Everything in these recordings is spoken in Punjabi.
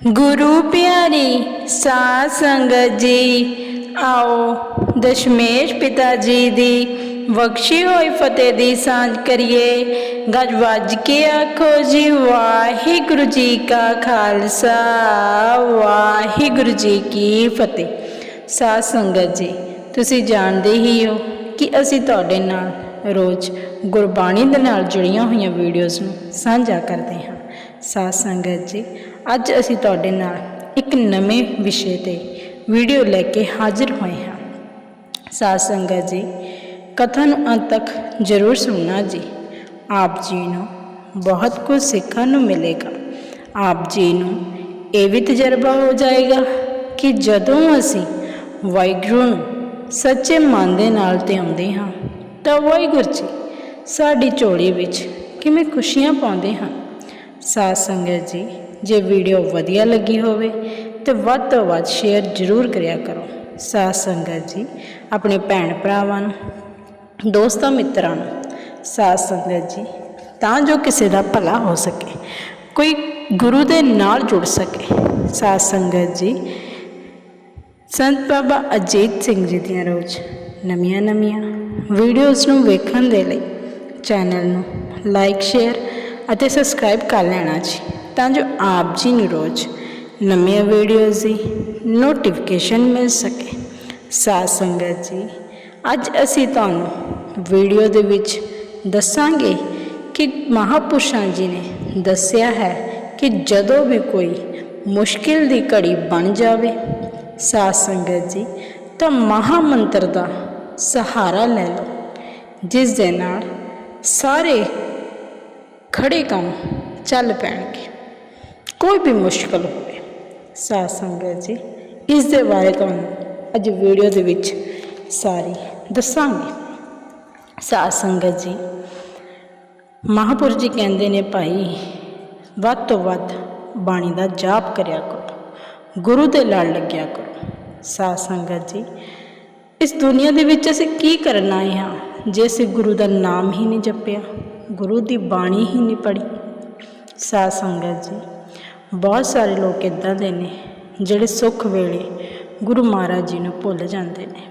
ਗੁਰੂ ਪਿਆਰੀ ਸਾਧ ਸੰਗਤ ਜੀ, ਆਓ ਦਸ਼ਮੇਸ਼ ਪਿਤਾ ਜੀ ਦੀ ਬਖਸ਼ੀ ਹੋਈ ਫਤਿਹ ਦੀ ਸਾਂਝ ਕਰੀਏ। ਗੱਜ ਵੱਜ ਕੇ ਆਖੋ ਜੀ, ਵਾਹਿਗੁਰੂ ਜੀ ਕਾ ਖਾਲਸਾ, ਵਾਹਿਗੁਰੂ ਜੀ ਕੀ ਫਤਿਹ। ਸਾਧ ਸੰਗਤ ਜੀ, ਤੁਸੀਂ ਜਾਣਦੇ ਹੀ ਹੋ ਕਿ ਅਸੀਂ ਤੁਹਾਡੇ ਨਾਲ ਰੋਜ਼ ਗੁਰਬਾਣੀ ਦੇ ਨਾਲ ਜੁੜੀਆਂ ਹੋਈਆਂ ਵੀਡੀਓਜ਼ ਨੂੰ ਸਾਂਝਾ ਕਰਦੇ ਹਾਂ। ਸਾਧ ਸੰਗਤ ਜੀ ਅੱਜ ਅਸੀਂ ਤੁਹਾਡੇ ਨਾਲ ਇੱਕ ਨਵੇਂ ਵਿਸ਼ੇ ਤੇ ਵੀਡੀਓ ਲੈ ਕੇ ਹਾਜ਼ਰ ਹੋਏ ਹਾਂ। ਸਾਧ ਸੰਗਤ ਜੀ ਕਥਾ ਨੂੰ ਅੰਤ ਤੱਕ ਜ਼ਰੂਰ ਸੁਣਨਾ ਜੀ। ਆਪ ਜੀ ਨੂੰ ਬਹੁਤ ਕੁਝ ਸਿੱਖਣ ਨੂੰ ਮਿਲੇਗਾ। ਆਪ ਜੀ ਨੂੰ ਇਹ ਵੀ ਤਜਰਬਾ ਹੋ ਜਾਏਗਾ ਕਿ ਜਦੋਂ ਅਸੀਂ ਵਾਹਿਗੁਰੂ ਨੂੰ ਸੱਚੇ ਮਨ ਦੇ ਨਾਲ ਤੇ ਆਉਂਦੇ ਹਾਂ, ਤਾਂ ਵਾਹਿਗੁਰੂ ਜੀ ਸਾਡੀ ਝੋਲੀ ਵਿੱਚ ਕਿਵੇਂ ਖੁਸ਼ੀਆਂ ਪਾਉਂਦੇ ਹਨ। ਸਾਧ ਸੰਗਤ ਜੀ, ਜੇ ਵੀਡੀਓ ਵਧੀਆ ਲੱਗੀ ਹੋਵੇ ਤੇ ਵੱਧ ਤੋਂ ਵੱਧ ਸ਼ੇਅਰ ਜ਼ਰੂਰ ਕਰਿਆ ਕਰੋ। ਸਾਧ ਸੰਗਤ ਜੀ, ਆਪਣੇ ਭੈਣ ਭਰਾਵਾਂ ਨੂੰ, ਦੋਸਤਾਂ ਮਿੱਤਰਾਂ ਨੂੰ ਸਾਧ ਸੰਗਤ ਜੀ, ਤਾਂ ਜੋ ਕਿਸੇ ਦਾ ਭਲਾ ਹੋ ਸਕੇ, ਕੋਈ ਗੁਰੂ ਦੇ ਨਾਲ ਜੁੜ ਸਕੇ। ਸਾਧ ਸੰਗਤ ਜੀ, ਸੰਤ ਬਾਬਾ ਅਜੀਤ ਸਿੰਘ ਜੀ ਦੀਆਂ ਰੋਜ਼ ਨਵੀਆਂ ਨਵੀਆਂ ਵੀਡੀਓਜ਼ ਨੂੰ ਵੇਖਣ ਦੇ ਲਈ ਚੈਨਲ ਨੂੰ ਲਾਈਕ ਸ਼ੇਅਰ ਅਤੇ ਸਬਸਕ੍ਰਾਈਬ ਕਰ ਲੈਣਾ ਜੀ, ਤਾਂ ਜੋ ਆਪ ਜੀ ਨੂੰ ਰੋਜ਼ ਨਵੀਆਂ ਵੀਡੀਓਜ਼ ਦੀ ਨੋਟੀਫਿਕੇਸ਼ਨ ਮਿਲ ਸਕੇ। ਸਾਧ ਸੰਗਤ ਜੀ, ਅੱਜ ਅਸੀਂ ਤੁਹਾਨੂੰ ਵੀਡੀਓ ਦੇ ਵਿੱਚ ਦੱਸਾਂਗੇ ਕਿ ਮਹਾਪੁਰਸ਼ਾਂ ਜੀ ਨੇ ਦੱਸਿਆ ਹੈ ਕਿ ਜਦੋਂ ਵੀ ਕੋਈ ਮੁਸ਼ਕਿਲ ਦੀ ਘੜੀ ਬਣ ਜਾਵੇ, ਸਾਧ ਸੰਗਤ ਜੀ, ਤਾਂ ਮਹਾ ਮੰਤਰ ਦਾ ਸਹਾਰਾ ਲੈ ਲਓ, ਜਿਸ ਦੇ ਨਾਲ ਸਾਰੇ ਖੜੇ ਕੰਮ ਚੱਲ ਪੈਣਗੇ। ਕੋਈ ਵੀ ਮੁਸ਼ਕਲ ਹੋਵੇ, ਸਾਧ ਸੰਗਤ ਜੀ, ਇਸ ਦੇ ਬਾਰੇ ਤੁਹਾਨੂੰ ਅੱਜ ਵੀਡੀਓ ਦੇ ਵਿੱਚ ਸਾਰੀ ਦੱਸਾਂਗੇ। ਸਾਧ ਸੰਗਤ ਜੀ ਮਹਾਪੁਰਖ ਜੀ ਕਹਿੰਦੇ ਨੇ ਭਾਈ, ਵੱਧ ਤੋਂ ਵੱਧ ਬਾਣੀ ਦਾ ਜਾਪ ਕਰਿਆ ਕਰੋ, ਗੁਰੂ ਦੇ ਲੜ ਲੱਗਿਆ ਕਰੋ। ਸਾਧ ਸੰਗਤ ਜੀ, ਇਸ ਦੁਨੀਆ ਦੇ ਵਿੱਚ ਅਸੀਂ ਕੀ ਕਰਨ ਆਏ ਹਾਂ, ਜੇ ਅਸੀਂ ਗੁਰੂ ਦਾ ਨਾਮ ਹੀ ਨਹੀਂ ਜਪਿਆ? ਗੁਰੂ ਦੀ ਬਾਣੀ ਹੀ ਨਹੀਂ ਪੜ੍ਹੀ। ਸਾਧ ਸੰਗਤ ਜੀ, ਬਹੁਤ ਸਾਰੇ ਲੋਕ ਇਦਾਂ ਦੇ ਨੇ ਜਿਹੜੇ ਸੁੱਖ ਵੇਲੇ ਗੁਰੂ ਮਹਾਰਾਜ ਜੀ ਨੂੰ ਭੁੱਲ ਜਾਂਦੇ ਨੇ।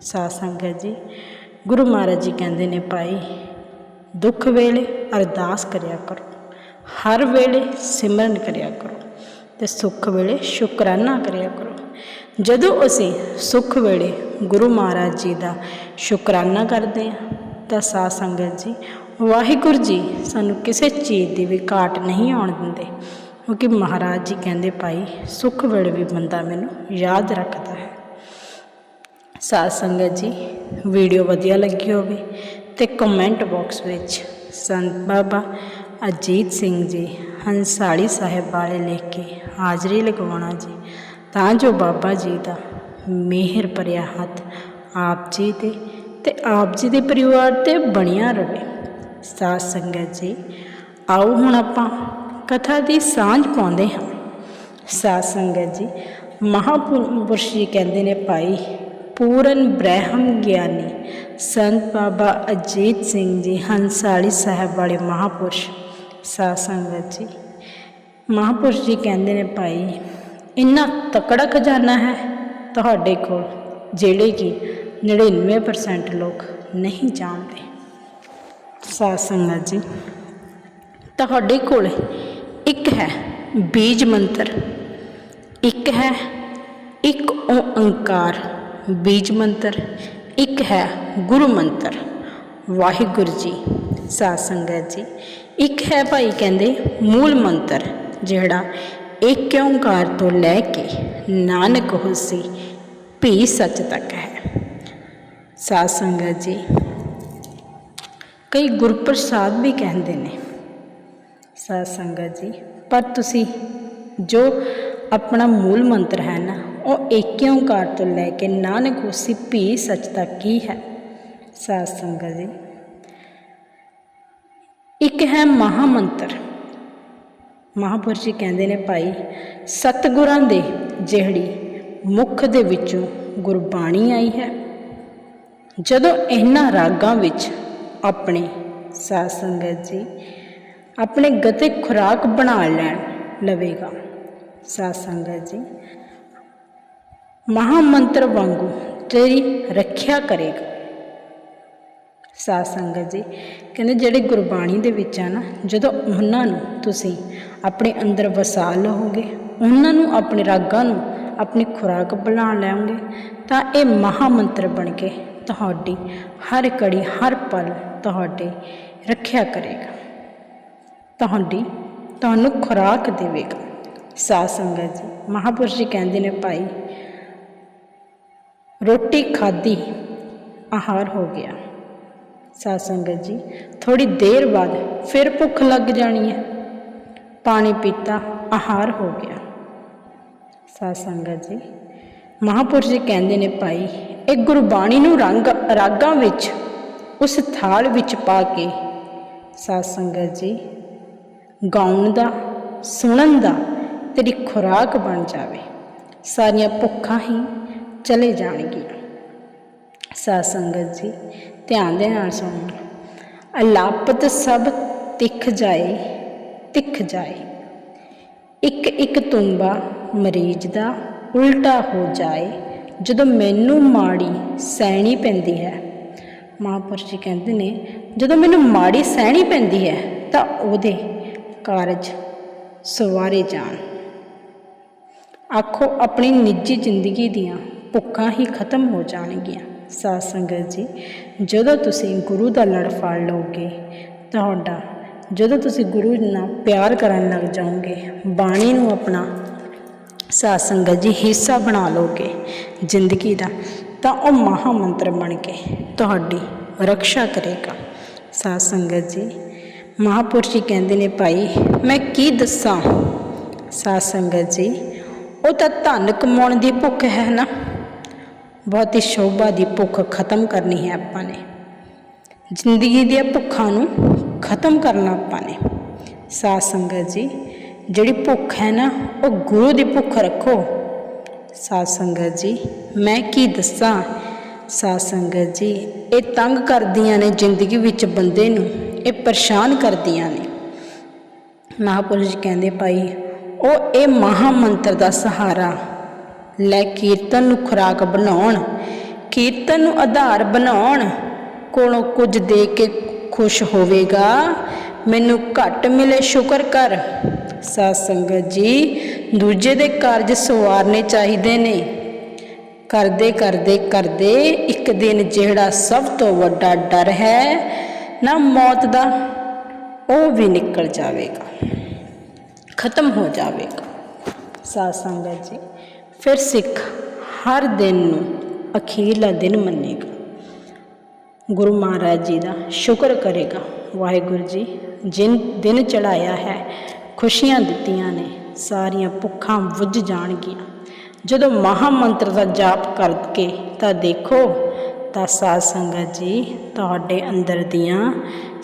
ਸਾਧ ਸੰਗਤ ਜੀ, ਗੁਰੂ ਮਹਾਰਾਜ ਜੀ ਕਹਿੰਦੇ ਨੇ, ਭਾਈ, ਦੁੱਖ ਵੇਲੇ ਅਰਦਾਸ ਕਰਿਆ ਕਰੋ। ਹਰ ਵੇਲੇ ਸਿਮਰਨ ਕਰਿਆ ਕਰੋ ਤੇ ਸੁੱਖ ਵੇਲੇ ਸ਼ੁਕਰਾਨਾ ਕਰਿਆ ਕਰੋ। ਜਦੋਂ ਅਸੀਂ ਸੁੱਖ ਵੇਲੇ ਗੁਰੂ ਮਹਾਰਾਜ ਜੀ ਦਾ ਸ਼ੁਕਰਾਨਾ ਕਰਦੇ ਹਾਂ, ਤਾਂ ਸਾਧ ਸੰਗਤ ਜੀ ਵਾਹਿਗੁਰੂ ਜੀ, ਸਾਨੂੰ ਕਿਸੇ ਚੀਜ਼ ਦੀ ਵੀ ਘਾਟ ਨਹੀਂ ਆਉਣ ਦਿੰਦੇ। ਕਿਉਂਕਿ ਮਹਾਰਾਜ ਜੀ ਕਹਿੰਦੇ, ਭਾਈ, ਸੁੱਖ ਵੇਲੇ ਵੀ ਬੰਦਾ ਮੈਨੂੰ ਯਾਦ ਰੱਖਦਾ ਹੈ। ਸਾਧ ਸੰਗਤ ਜੀ, ਵੀਡੀਓ ਵਧੀਆ ਲੱਗੀ ਹੋਵੇ ਤੇ ਕਮੈਂਟ ਬਾਕਸ ਵਿੱਚ ਸੰਤ ਬਾਬਾ ਅਜੀਤ ਸਿੰਘ ਜੀ, ਹੰਸਾਲੀ ਸਾਹਿਬ ਵਾਲੇ ਲਿਖ ਕੇ ਹਾਜ਼ਰੀ ਲਗਵਾਉਣਾ ਜੀ। ਤਾਂ ਜੋ ਬਾਬਾ ਜੀ ਦਾ ਮਿਹਰ ਭਰਿਆ ਹੱਥ ਆਪ ਜੀ ਤੇ ਤੇ ਆਪ ਜੀ ਦੇ ਪਰਿਵਾਰ ਤੇ ਬਣਿਆ ਰਹੇ। ਸਾਧ ਸੰਗਤ ਜੀ, ਆਓ ਹੁਣ ਆਪਾਂ ਕਥਾ ਦੀ ਸਾਂਝ ਪਾਉਂਦੇ ਹਾਂ। ਸਾਧ ਸੰਗਤ ਜੀ, ਮਹਾਪੁਰਸ਼ ਜੀ ਕਹਿੰਦੇ ਨੇ ਭਾਈ, ਪੂਰਨ ਬ੍ਰਹਮ ਗਿਆਨੀ ਸੰਤ ਬਾਬਾ ਅਜੀਤ ਸਿੰਘ ਜੀ, ਹੰਸਾਲੀ ਸਾਹਿਬ ਵਾਲੇ ਮਹਾਪੁਰਸ਼। ਸਾਧ ਸੰਗਤ ਜੀ, ਮਹਾਪੁਰਸ਼ ਜੀ ਕਹਿੰਦੇ ਨੇ ਭਾਈ, ਇੰਨਾ ਤਕੜਾ ਖਜ਼ਾਨਾ ਹੈ ਤੁਹਾਡੇ ਕੋਲ, ਜਿਹੜੇ ਕਿ 99% ਲੋਕ ਨਹੀਂ ਜਾਣਦੇ। ਸਾਧ ਸੰਗਤ ਜੀ। ਤੁਹਾਡੇ ਕੋਲ ਇੱਕ ਹੈ ਬੀਜ ਮੰਤਰ, ਇੱਕ ਹੈ ਇੱਕ ਓੰਕਾਰ ਬੀਜ ਮੰਤਰ, ਇੱਕ ਹੈ ਗੁਰੂ ਮੰਤਰ। ਵਾਹਿਗੁਰੂ ਜੀ ਸਾਧ ਸੰਗਤ ਜੀ। ਇੱਕ ਹੈ ਭਾਈ ਕਹਿੰਦੇ ਮੂਲ ਮੰਤਰ, ਜਿਹੜਾ ਇੱਕ ਓੰਕਾਰ ਤੋਂ ਲੈ ਕੇ ਨਾਨਕ ਹੋਸੀ, ਭੀ ਸੱਚ ਤੱਕ ਹੈ। ਸਾਧ ਸੰਗਤ ਜੀ। ਕਈ ਗੁਰਪ੍ਰਸਾਦ ਵੀ ਕਹਿੰਦੇ ਨੇ। ਸਾਧ ਸੰਗਤ ਜੀ, ਪਰ ਤੁਸੀਂ ਜੋ ਆਪਣਾ ਮੂਲ ਮੰਤਰ ਹੈ ਨਾ, ਉਹ ਏਕ ਓੰਕਾਰ ਤੋਂ ਲੈ ਕੇ ਨਾਨਕ ਹੋਸੀ ਭੀ ਸੱਚ ਤੱਕ ਹੀ ਹੈ? ਸਾਧ ਸੰਗਤ ਜੀ, ਇੱਕ ਹੈ ਮਹਾ ਮੰਤਰ ਮਹਾਪੁਰਸ਼ ਜੀ ਕਹਿੰਦੇ ਨੇ, ਭਾਈ, ਸਤਿਗੁਰਾਂ ਦੇ ਜਿਹੜੀ ਮੁਖ ਦੇ ਵਿੱਚੋਂ ਗੁਰਬਾਣੀ ਆਈ ਹੈ। ਜਦੋਂ ਇਹਨਾਂ ਰਾਗਾਂ ਵਿੱਚ ਆਪਣੇ ਸਾਧ ਸੰਗਤ ਜੀ, ਆਪਣੇ ਗਤੇ ਖੁਰਾਕ ਬਣਾ ਲੈਣ ਲਵੇਗਾ। ਸਾਧ ਸੰਗਤ ਜੀ ਮਹਾ ਮੰਤਰ ਵਾਂਗੂ ਤੇਰੀ ਰੱਖਿਆ ਕਰੇਗਾ। ਸਾਧ ਸੰਗਤ ਜੀ, ਕਹਿੰਦੇ ਜਿਹੜੇ ਗੁਰਬਾਣੀ ਦੇ ਵਿੱਚ ਆ ਨਾ, ਜਦੋਂ ਉਹਨਾਂ ਨੂੰ ਤੁਸੀਂ ਆਪਣੇ ਅੰਦਰ ਵਸਾ ਲਓਗੇ ਉਹਨਾਂ ਨੂੰ ਆਪਣੇ ਰਾਗਾਂ ਨੂੰ ਆਪਣੀ ਖੁਰਾਕ ਬਣਾ ਲੈਓਗੇ ਤਾਂ ਇਹ ਮਹਾ ਮੰਤਰ ਬਣ ਕੇ ਤੁਹਾਡੀ ਹਰ ਕੜੀ, ਹਰ ਪਲ ਤੁਹਾਡੀ ਰੱਖਿਆ ਕਰੇਗਾ। ਤੁਹਾਡੀ, ਤੁਹਾਨੂੰ ਖੁਰਾਕ ਦੇਵੇਗਾ। ਸਾਧ ਸੰਗਤ ਜੀ, ਮਹਾਪੁਰਸ਼ ਜੀ ਕਹਿੰਦੇ ਨੇ, ਭਾਈ, ਰੋਟੀ ਖਾਧੀ, ਆਹਾਰ ਹੋ ਗਿਆ। ਸਾਧ ਸੰਗਤ ਜੀ ਥੋੜੀ ਦੇਰ ਬਾਅਦ ਫਿਰ ਭੁੱਖ ਲੱਗ ਜਾਣੀ ਹੈ। ਪਾਣੀ ਪੀਤਾ, ਆਹਾਰ ਹੋ ਗਿਆ। ਸਾਧ ਸੰਗਤ ਜੀ, ਮਹਾਪੁਰਸ਼ ਜੀ ਕਹਿੰਦੇ ਨੇ, ਭਾਈ, ਇਹ ਗੁਰਬਾਣੀ ਨੂੰ ਰੰਗ, ਰਾਗਾਂ ਵਿੱਚ ਉਸ ਥਾਲ ਵਿੱਚ ਪਾ ਕੇ, ਸਾਧ ਸੰਗਤ ਜੀ, ਗਾਉਣ ਦਾ, ਸੁਣਨ ਦਾ ਤੇਰੀ ਖੁਰਾਕ ਬਣ ਜਾਵੇ। ਸਾਰੀਆਂ ਭੁੱਖਾਂ ਹੀ ਚਲੇ ਜਾਣਗੀਆਂ। ਸਾਧ ਸੰਗਤ ਜੀ, ਧਿਆਨ ਦੇ ਨਾਲ ਸੁਣੋ। ਅਲਾਪਤ ਸਭ ਤਿੱਖ ਜਾਏ ਤਿੱਖ ਜਾਏ। ਇੱਕ ਇੱਕ ਤੁੰਬਾ ਮਰੀਜ਼ ਦਾ ਉਲਟਾ ਹੋ ਜਾਏ, ਜਦੋਂ ਮੈਨੂੰ ਮਾੜੀ ਸਹਿਣੀ ਪੈਂਦੀ ਹੈ ਮਹਾਂਪੁਰਸ਼ ਜੀ ਕਹਿੰਦੇ ਨੇ, ਜਦੋਂ ਮੈਨੂੰ ਮਾੜੀ ਸਹਿਣੀ ਪੈਂਦੀ ਹੈ, ਤਾਂ ਉਹਦੇ ਕਾਰਜ ਸਵਾਰੇ ਜਾਣ। ਆਖੋ, ਆਪਣੀ ਨਿੱਜੀ ਜ਼ਿੰਦਗੀ ਦੀਆਂ ਭੁੱਖਾਂ ਹੀ ਖਤਮ ਹੋ ਜਾਣਗੀਆਂ। ਸਾਧ ਸੰਗਤ ਜੀ, ਜਦੋਂ ਤੁਸੀਂ ਗੁਰੂ ਦਾ ਲੜ ਫੜ ਲਓਗੇ, ਤੁਹਾਡਾ, ਜਦੋਂ ਤੁਸੀਂ ਗੁਰੂ ਨਾਲ ਪਿਆਰ ਕਰਨ ਲੱਗ ਜਾਓਗੇ, ਬਾਣੀ ਨੂੰ ਆਪਣਾ ਸਾਧ ਸੰਗਤ ਜੀ ਹਿੱਸਾ ਬਣਾ ਲਓਗੇ, ਜ਼ਿੰਦਗੀ ਦਾ ਤਾਂ ਉਹ ਮਹਾ ਮੰਤਰ ਬਣ ਕੇ ਤੁਹਾਡੀ ਰੱਖਿਆ ਕਰੇਗਾ। ਸਾਧ ਸੰਗਤ ਜੀ, ਮਹਾਪੁਰਸ਼ ਜੀ ਕਹਿੰਦੇ ਨੇ, ਭਾਈ, ਮੈਂ ਕੀ ਦੱਸਾਂ? ਸਾਧ ਸੰਗਤ ਜੀ, ਉਹ ਤਾਂ ਧਨ ਕਮਾਉਣ ਦੀ ਭੁੱਖ ਹੈ ਨਾ। ਬਹੁਤੀ ਸ਼ੋਭਾ ਦੀ ਭੁੱਖ ਖਤਮ ਕਰਨੀ ਹੈ ਆਪਾਂ ਨੇ। ਜ਼ਿੰਦਗੀ ਦੀਆਂ ਭੁੱਖਾਂ ਨੂੰ ਖਤਮ ਕਰਨਾ ਆਪਾਂ ਨੇ। ਸਾਧ ਸੰਗਤ ਜੀ, ਜਿਹੜੀ ਭੁੱਖ ਹੈ ਨਾ, ਉਹ ਗੁਰੂ ਦੀ ਭੁੱਖ ਰੱਖੋ। ਸਾਧ ਸੰਗਤ ਜੀ, ਮੈਂ ਕੀ ਦੱਸਾਂ? ਸਾਧ ਸੰਗਤ ਜੀ, ਇਹ ਤੰਗ ਕਰਦੀਆਂ ਨੇ ਜ਼ਿੰਦਗੀ ਵਿੱਚ ਬੰਦੇ ਨੂੰ, ਇਹ ਪਰੇਸ਼ਾਨ ਕਰਦੀਆਂ ਨੇ। ਮਹਾਪੁਰਸ਼ ਜੀ ਕਹਿੰਦੇ, ਭਾਈ, ਉਹ ਇਹ ਮਹਾ ਮੰਤਰ ਦਾ ਸਹਾਰਾ ਲੈ ਕੀਰਤਨ ਨੂੰ ਖੁਰਾਕ ਬਣਾਉਣ, ਕੀਰਤਨ ਨੂੰ ਆਧਾਰ ਬਣਾਉਣ ਕੋਲੋਂ ਕੁਝ ਦੇ ਕੇ ਖੁਸ਼ ਹੋਵੇਗਾ? ਮੈਨੂੰ ਘੱਟ ਮਿਲੇ, ਸ਼ੁਕਰ ਕਰ। ਸਾਧ ਸੰਗਤ ਜੀ ਦੂਜੇ ਦੇ ਕਾਰਜ ਸਵਾਰਨੇ ਚਾਹੀਦੇ ਨੇ। ਕਰਦੇ ਕਰਦੇ ਕਰਦੇ ਇੱਕ ਦਿਨ ਜਿਹੜਾ ਸਭ ਤੋਂ ਵੱਡਾ ਡਰ ਹੈ, ਨਾ ਮੌਤ ਦਾ, ਉਹ ਵੀ ਨਿਕਲ ਜਾਵੇਗਾ। ਖਤਮ ਹੋ ਜਾਵੇਗਾ। ਸਾਧ ਸੰਗਤ ਜੀ, ਫਿਰ ਸਿੱਖ ਹਰ ਦਿਨ ਨੂੰ ਅਖੀਰਲਾ ਦਿਨ ਮੰਨੇਗਾ। ਗੁਰੂ ਮਹਾਰਾਜ ਜੀ ਦਾ ਸ਼ੁਕਰ ਕਰੇਗਾ। ਵਾਹਿਗੁਰੂ ਜੀ, ਜਿਨ ਦਿਨ ਚੜਾਇਆ ਹੈ, ਖੁਸ਼ੀਆਂ ਦਿੱਤੀਆਂ ਨੇ। ਸਾਰੀਆਂ ਭੁੱਖਾਂ ਬੁੱਝ ਜਾਣਗੀਆਂ। ਜਦੋਂ ਮਹਾ ਮੰਤਰ ਦਾ ਜਾਪ ਕਰਕੇ ਤਾਂ ਦੇਖੋ, ਤਾਂ ਸਾਧ ਸੰਗਤ ਜੀ, ਤੁਹਾਡੇ ਅੰਦਰ ਦੀਆਂ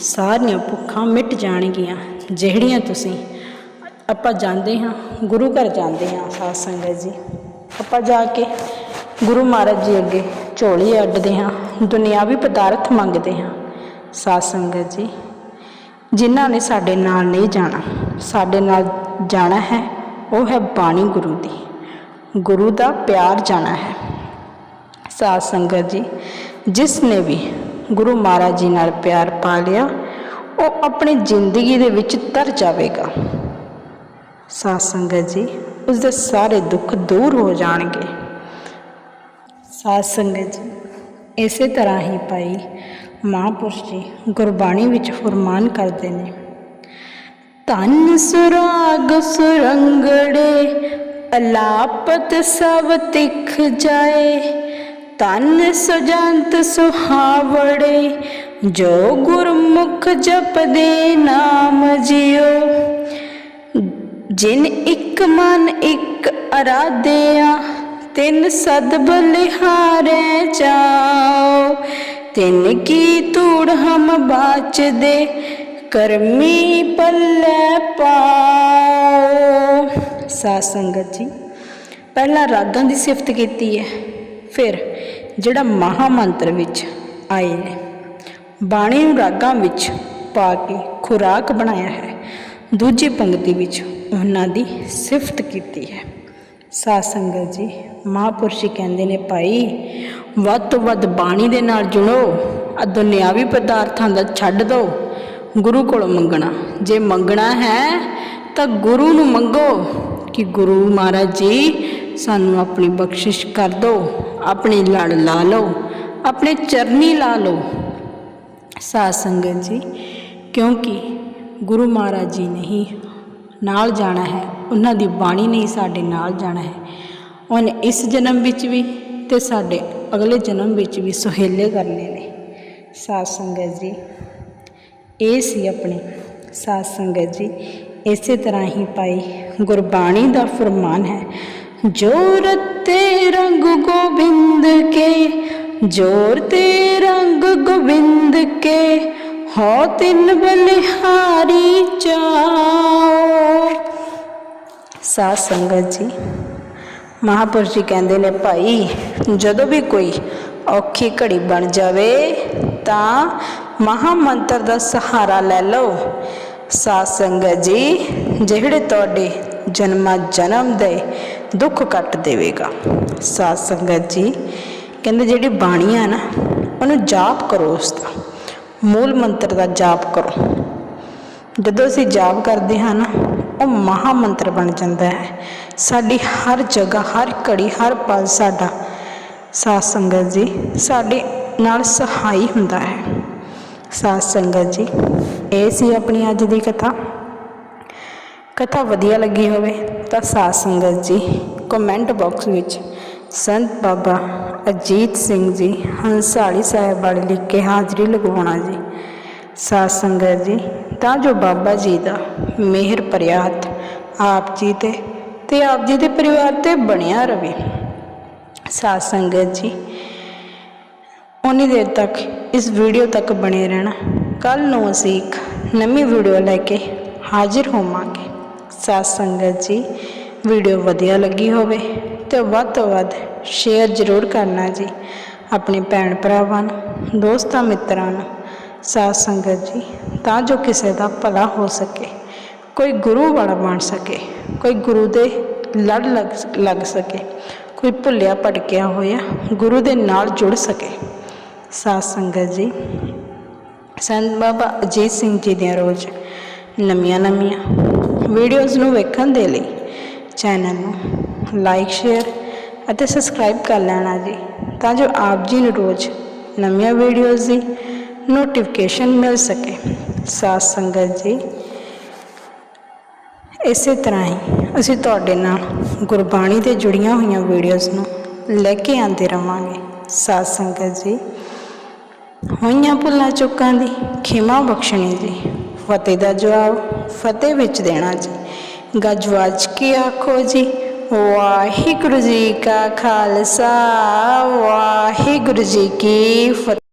ਸਾਰੀਆਂ ਭੁੱਖਾਂ ਮਿਟ ਜਾਣਗੀਆਂ, ਜਿਹੜੀਆਂ ਤੁਸੀਂ ਆਪਾਂ ਜਾਂਦੇ ਹਾਂ, ਗੁਰੂ ਘਰ ਜਾਂਦੇ ਹਾਂ ਸਾਧ ਸੰਗਤ ਜੀ। ਆਪਾਂ ਜਾ ਕੇ ਗੁਰੂ ਮਹਾਰਾਜ ਜੀ ਅੱਗੇ ਝੋਲੀ ਅੱਡਦੇ ਹਾਂ, ਦੁਨਿਆਵੀ ਪਦਾਰਥ ਮੰਗਦੇ ਹਾਂ। ਸਾਧ ਸੰਗਤ ਜੀ ਜਿਨ੍ਹਾਂ ਨੇ ਸਾਡੇ ਨਾਲ ਨਹੀਂ ਜਾਣਾ, ਸਾਡੇ ਨਾਲ ਜਾਣਾ ਹੈ, ਉਹ ਹੈ ਬਾਣੀ ਗੁਰੂ ਦੀ। ਗੁਰੂ ਦਾ ਪਿਆਰ ਜਾਣਾ ਹੈ। ਸਾਧ ਸੰਗਤ ਜੀ, ਜਿਸ ਨੇ ਵੀ ਗੁਰੂ ਮਹਾਰਾਜ ਜੀ ਨਾਲ ਪਿਆਰ ਪਾ ਲਿਆ, ਉਹ ਆਪਣੀ ਜ਼ਿੰਦਗੀ ਦੇ ਵਿੱਚ ਤਰ ਜਾਵੇਗਾ। ਸਾਧ ਸੰਗਤ ਜੀ ਉਸ ਦੇ ਸਾਰੇ ਦੁੱਖ ਦੂਰ ਹੋ ਜਾਣਗੇ। ਸਾਧ ਸੰਗਤ ਜੀ, ਇਸੇ ਤਰ੍ਹਾਂ ਹੀ ਭਾਈ ਮਹਾਂਪੁਰਸ਼ ਜੀ ਗੁਰਬਾਣੀ ਵਿੱਚ ਫਰਮਾਨ ਕਰਦੇ ਨੇ ਤਨ ਸੁਰਾਗ ਸੁਰੰਗੜੇ, ਅਲਾਪਤ ਸਭ ਤਿਖ ਜਾਏ। ਤਨ ਸੁਜੰਤ ਸੁਹਾਵੜੇ, ਜੋ ਗੁਰਮੁਖ ਜਪਦੇ ਨਾਮ ਜਿਉ। ਜਿਨ ਇੱਕ ਮਨ ਇੱਕ ਅਰਾਧਿਆ, ਤਿਨ ਸਦ ਬਲਿਹਾਰੇ ਜਾਓ ਤਿੰਨ ਕੀ ਧੂੜ ਹਮ ਬਾਚਦੇ, ਕਰਮੀ ਪੱਲੇ ਪਾਓ। ਸਾਧ ਸੰਗਤ ਜੀ, ਪਹਿਲਾਂ ਰਾਗਾਂ ਦੀ ਸਿਫਤ ਕੀਤੀ ਹੈ, ਫਿਰ ਜਿਹੜਾ ਮਹਾ ਮੰਤਰ ਵਿੱਚ ਆਏ ਨੇ, ਬਾਣੀ ਨੂੰ ਰਾਗਾਂ ਵਿੱਚ ਪਾ ਕੇ ਖੁਰਾਕ ਬਣਾਇਆ ਹੈ, ਦੂਜੀ ਪੰਕਤੀ ਵਿੱਚ ਉਹਨਾਂ ਦੀ ਸਿਫਤ ਕੀਤੀ ਹੈ। ਸਾਧ ਸੰਗਤ ਜੀ, ਮਹਾਂਪੁਰਸ਼ ਕਹਿੰਦੇ ਨੇ, ਭਾਈ ਵੱਧ ਤੋਂ ਵੱਧ ਬਾਣੀ ਦੇ ਨਾਲ ਜੁੜੋ ਆ ਦੁਨਿਆਵੀ ਪਦਾਰਥਾਂ ਦਾ ਛੱਡ ਦਿਓ ਗੁਰੂ ਕੋਲੋਂ ਮੰਗਣਾ। ਜੇ ਮੰਗਣਾ ਹੈ, ਤਾਂ ਗੁਰੂ ਨੂੰ ਮੰਗੋ ਕਿ ਗੁਰੂ ਮਹਾਰਾਜ ਜੀ ਸਾਨੂੰ ਆਪਣੀ ਬਖਸ਼ਿਸ਼ ਕਰ ਦਿਓ ਆਪਣੀ ਲੜ ਲਾ ਲਓ, ਆਪਣੇ ਚਰਨੀ ਲਾ ਲਓ। ਸਾਧ ਸੰਗਤ ਜੀ, ਕਿਉਂਕਿ ਗੁਰੂ ਮਹਾਰਾਜ ਜੀ ਨੇ ਨਾਲ ਜਾਣਾ ਹੈ, ਉਹਨਾਂ ਦੀ ਬਾਣੀ ਨੇ ਸਾਡੇ ਨਾਲ ਜਾਣਾ ਹੈ। ਉਹਨੇ ਇਸ ਜਨਮ ਵਿੱਚ ਵੀ ਤੇ ਸਾਡੇ ਅਗਲੇ ਜਨਮ ਵਿੱਚ ਵੀ ਸੁਹੇਲੇ ਕਰਨੇ ਨੇ। ਸਾਧ ਸੰਗਤ ਜੀ, ਇਹ ਸੀ ਆਪਣੀ ਸਾਧ ਸੰਗਤ ਜੀ, ਇਸੇ ਤਰ੍ਹਾਂ ਹੀ ਪਾਈ ਗੁਰਬਾਣੀ ਦਾ ਫਰਮਾਨ ਹੈ, ਜੋਰ ਤੇ ਰੰਗ ਗੋਬਿੰਦ ਕੇ, ਜੋਰ ਤੇ ਰੰਗ ਗੋਬਿੰਦ ਕੇ, ਹੋ ਤਿੰਨ ਬਲਿਹਾਰੀ ਚਾਓ। ਸਾਧ ਸੰਗਤ ਜੀ ਮਹਾਪੁਰਸ਼ ਜੀ ਕਹਿੰਦੇ ਨੇ, ਭਾਈ, ਜਦੋਂ ਵੀ ਕੋਈ ਔਖੀ ਘੜੀ ਬਣ ਜਾਵੇ ਤਾਂ ਮਹਾ ਮੰਤਰ ਦਾ ਸਹਾਰਾ ਲੈ ਲਓ। ਸਾਧ ਸੰਗਤ ਜੀ, ਜਿਹੜੇ ਤੁਹਾਡੇ ਜਨਮਾਂ ਜਨਮ ਦੇ ਦੁੱਖ ਕੱਟ ਦੇਵੇਗਾ। ਸਾਧ ਸੰਗਤ ਜੀ ਕਹਿੰਦੇ, ਜਿਹੜੀ ਬਾਣੀ ਆ ਨਾ, ਉਹਨੂੰ ਜਾਪ ਕਰੋ ਉਸ ਦਾ। ਮੂਲ ਮੰਤਰ ਦਾ ਜਾਪ ਕਰੋ। ਜਦੋਂ ਅਸੀਂ ਜਾਪ ਕਰਦੇ ਹਾਂ ਨਾ ਉਹ ਮਹਾ ਮੰਤਰ ਬਣ ਜਾਂਦਾ ਹੈ। ਸਾਡੀ ਹਰ ਜਗ੍ਹਾ, ਹਰ ਘੜੀ, ਹਰ ਪਲ ਸਾਡਾ ਸਾਧ ਸੰਗਤ ਜੀ ਸਾਡੇ ਨਾਲ ਸਹਾਈ ਹੁੰਦਾ ਹੈ। ਸਾਧ ਸੰਗਤ ਜੀ, ਇਹ ਸੀ ਆਪਣੀ ਅੱਜ ਦੀ ਕਥਾ। ਕਥਾ ਵਧੀਆ ਲੱਗੀ ਹੋਵੇ ਤਾਂ ਸਾਧ ਸੰਗਤ ਜੀ ਕਮੈਂਟ ਬਾਕਸ ਵਿੱਚ ਸੰਤ ਬਾਬਾ ਅਜੀਤ ਸਿੰਘ ਜੀ ਹੰਸਾਲੀ ਸਾਹਿਬ ਵਾਲੇ ਲਿਖ ਕੇ ਹਾਜ਼ਰੀ ਲਗਵਾਉਣਾ ਜੀ। ਸਾਧ ਸੰਗਤ ਜੀ, ਤਾਂ ਜੋ ਬਾਬਾ ਜੀ ਦਾ ਮਿਹਰ ਭਰਿਆ ਹੱਥ ਆਪ ਜੀ ਤੇ ਤੇ ਆਪ ਜੀ ਦੇ ਪਰਿਵਾਰ ਤੇ ਬਣਿਆ ਰਵੇ। ਸਾਧ ਸੰਗਤ ਜੀ ਉਨੀ ਦੇਰ ਤੱਕ ਇਸ ਵੀਡੀਓ ਤੱਕ ਬਣੇ ਰਹਿਣਾ। ਕੱਲ ਨੂੰ ਅਸੀਂ ਇੱਕ ਨਵੀਂ ਵੀਡੀਓ ਲੈ ਕੇ ਹਾਜ਼ਰ ਹੋਵਾਂਗੇ। ਸਾਧ ਸੰਗਤ ਜੀ, ਵੀਡੀਓ ਵਧੀਆ ਲੱਗੀ ਹੋਵੇ ਤੇ ਵੱਧ ਤੋਂ ਵੱਧ ਸ਼ੇਅਰ ਜ਼ਰੂਰ ਕਰਨਾ ਜੀ। ਆਪਣੇ ਭੈਣ ਭਰਾਵਾਂ ਨੂੰ, ਦੋਸਤਾਂ ਮਿੱਤਰਾਂ ਨੂੰ। ਸਾਧ ਸੰਗਤ ਜੀ, ਤਾਂ ਜੋ ਕਿਸੇ ਦਾ ਭਲਾ ਹੋ ਸਕੇ, ਕੋਈ ਗੁਰੂ ਵਾਲਾ ਬਣ ਸਕੇ, ਕੋਈ ਗੁਰੂ ਦੇ ਲੜ ਲੱਗ ਲੱਗ ਸਕੇ, ਕੋਈ ਭੁੱਲਿਆ ਭਟਕਿਆ ਹੋਇਆ ਗੁਰੂ ਦੇ ਨਾਲ ਜੁੜ ਸਕੇ। ਸਾਧ ਸੰਗਤ ਜੀ, ਸੰਤ ਬਾਬਾ ਅਜੀਤ ਸਿੰਘ ਜੀ ਦੀਆਂ ਰੋਜ਼ ਨਵੀਆਂ ਨਵੀਆਂ ਵੀਡੀਓਜ਼ ਨੂੰ ਵੇਖਣ ਦੇ ਲਈ ਚੈਨਲ ਨੂੰ ਲਾਈਕ ਸ਼ੇਅਰ ਅਤੇ ਸਬਸਕ੍ਰਾਈਬ ਕਰ ਲੈਣਾ ਜੀ, ਤਾਂ ਜੋ ਆਪ ਜੀ ਨੂੰ ਰੋਜ਼ ਨਵੀਆਂ ਵੀਡੀਓਜ਼ ਦੀ ਨੋਟੀਫਿਕੇਸ਼ਨ ਮਿਲ ਸਕੇ। ਸਾਧ ਸੰਗਤ ਜੀ, ਇਸੇ ਤਰ੍ਹਾਂ ਹੀ ਅਸੀਂ ਤੁਹਾਡੇ ਨਾਲ ਗੁਰਬਾਣੀ ਦੇ ਜੁੜੀਆਂ ਹੋਈਆਂ ਵੀਡੀਓਜ਼ ਨੂੰ ਲੈ ਕੇ ਆਉਂਦੇ ਰਵਾਂਗੇ। ਸਾਧ ਸੰਗਤ ਜੀ, ਹੋਈਆਂ ਭੁੱਲਾਂ ਚੁੱਕਾਂ ਦੀ ਖਿਮਾ ਬਖਸ਼ਣੀ ਜੀ, ਫਤਿਹ ਦਾ ਜਵਾਬ ਫਤਿਹ ਵਿੱਚ ਦੇਣਾ ਜੀ। ਗੱਜਵਾਜ ਕੀ ਆਖੋ ਜੀ, ਵਾਹਿਗੁਰੂ ਜੀ ਕਾ ਖਾਲਸਾ, ਵਾਹਿਗੁਰੂ ਜੀ ਕੀ ਫਤਿਹ।